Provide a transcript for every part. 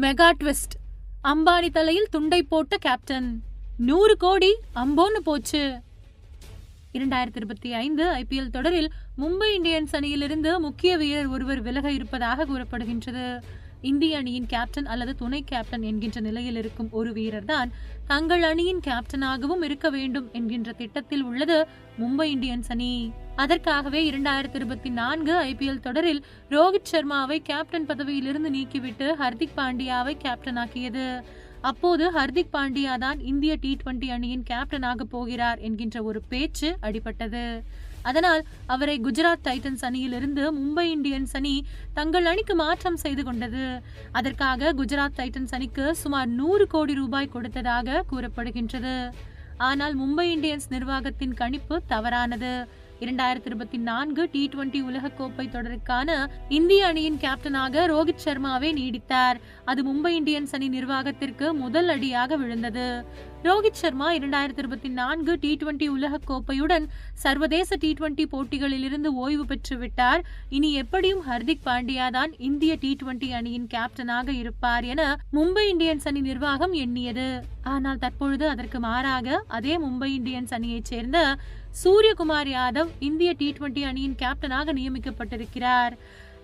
Mega twist. Ambani தலையில் துண்டை போட்ட கேப்டன். நூறு கோடி அம்போன்னு போச்சு. இரண்டாயிரத்தி இருபத்தி ஐந்து ஐபிஎல் தொடரில் மும்பை இந்தியன்ஸ் அணியிலிருந்து முக்கிய வீரர் ஒருவர் விலக இருப்பதாக கூறப்படுகின்றது. இந்திய அணியின் கேப்டன் அல்லது துணை கேப்டன் என்கின்ற நிலையில் இருக்கும் ஒரு வீரர்தான் தங்கள் அணியின் கேப்டனாகவும் இருக்க வேண்டும் என்கின்ற திட்டத்தில் உள்ளது மும்பை இந்தியன்ஸ் அணி. அதற்காகவே இரண்டாயிரத்தி இருபத்தி நான்கு ஐபிஎல் தொடரில் ரோஹித் சர்மாவை கேப்டன் பதவியிலிருந்து நீக்கிவிட்டு ஹர்திக் பாண்டியாவை கேப்டனாக்கியது அப்போது ஹர்திக் பாண்டியா தான் இந்திய டி டுவெண்டி அணியின் கேப்டனாக போகிறார் என்கின்ற ஒரு பேச்சு அடிபட்டது. அதனால் அவரை குஜராத் டைட்டன்ஸ் அணியிலிருந்து மும்பை இந்தியன்ஸ் அணி தங்கள் அணிக்கு மாற்றம் செய்து கொண்டது. அதற்காக குஜராத் டைட்டன்ஸ் அணிக்கு சுமார் நூறு கோடி ரூபாய் கொடுத்ததாக கூறப்படுகின்றது. ஆனால் மும்பை இந்தியன்ஸ் நிர்வாகத்தின் கணிப்பு தவறானது. இரண்டாயிரத்தி இருபத்தி நான்கு டி டுவெண்டி உலகக்கோப்பை தொடருக்கான இந்திய அணியின் கேப்டனாக ரோஹித் சர்மாவை நீடித்தார். அது மும்பை இந்தியன்ஸ் அணி நிர்வாகத்திற்கு முதல் அடியாக விழுந்தது. ரோஹித் சர்மா இரண்டாயிரத்தி இருபத்தி நான்கு டி டுவெண்டி உலகக்கோப்பையுடன் சர்வதேச டி டுவெண்டி போட்டிகளில் இருந்து ஓய்வு பெற்று விட்டார். இனி எப்படியும் ஹர்திக் பாண்டியா தான் இந்திய டி டுவெண்டி அணியின் கேப்டனாக இருப்பார் என மும்பை இந்தியன்ஸ் அணி நிர்வாகம் எண்ணியது. ஆனால் தற்பொழுது அதற்கு மாறாக அதே மும்பை இந்தியன்ஸ் அணியைச் சேர்ந்த சூரியகுமார் யாதவ் இந்திய டி டுவெண்டி அணியின் கேப்டனாக நியமிக்கப்பட்டிருக்கிறார்.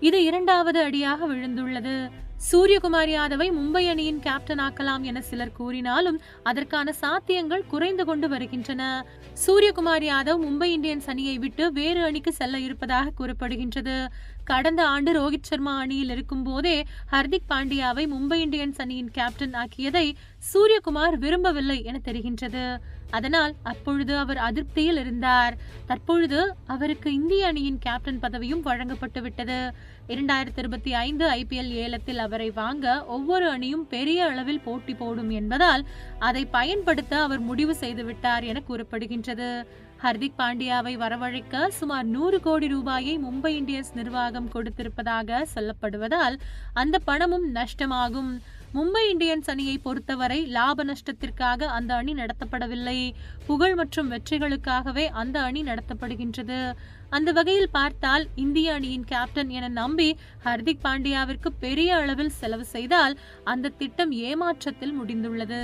இது இரண்டாவது அடியாக விழுந்துள்ளது. சூரியகுமார் யாதவை மும்பை அணியின் கேப்டன் ஆக்கலாம் என சிலர் கூறினாலும் அதற்கான சாத்தியங்கள் குறைந்து கொண்டு வருகின்றன. சூரியகுமார் யாதவ் மும்பை இந்தியன்ஸ் அணியை விட்டு வேறு அணிக்கு செல்ல இருப்பதாக கூறப்படுகின்றது. கடந்த ஆண்டு ரோஹித் சர்மா அணியில் இருக்கும் போதே ஹர்திக் பாண்டியாவை மும்பை இந்தியன்ஸ் அணியின் கேப்டன் ஆக்கியதை சூரியகுமார் விரும்பவில்லை என தெரிகின்றது. அதனால் அப்பொழுது அவர் அதிருப்தியில் இருந்தார். தற்பொழுது அவருக்கு இந்திய அணியின் கேப்டன் பதவியும் வழங்கப்பட்டு விட்டது இரண்டாயிரத்தி இருபத்தி ஐந்து ஐபிஎல் ஏலத்தில் அவரை வாங்க ஒவ்வொரு அணியும் பெரிய அளவில் போட்டி போடும் என்பதால் அதை பயன்படுத்த அவர் முடிவு செய்துவிட்டார் என கூறப்படுகின்றது. ஹர்திக் பாண்டியாவை வரவழைக்க சுமார் நூறு கோடி ரூபாயை மும்பை இந்தியன்ஸ் நிர்வாகம் கொடுத்திருப்பதாக சொல்லப்படுவதால் அந்த பணமும் நஷ்டமாகும். மும்பை இந்தியன்ஸ் அணியை பொறுத்தவரை லாப நஷ்டத்திற்காக அந்த அணி நடத்தப்படவில்லை. புகழ் மற்றும் வெற்றிகளுக்காகவே அந்த அணி நடத்தப்படுகின்றது. அந்த வகையில் பார்த்தால் இந்திய அணியின் கேப்டன் என நம்பி ஹர்திக் பாண்டியாவிற்கு பெரிய அளவில் செலவு செய்தால் அந்த திட்டம் ஏமாற்றத்தில் முடிந்துள்ளது.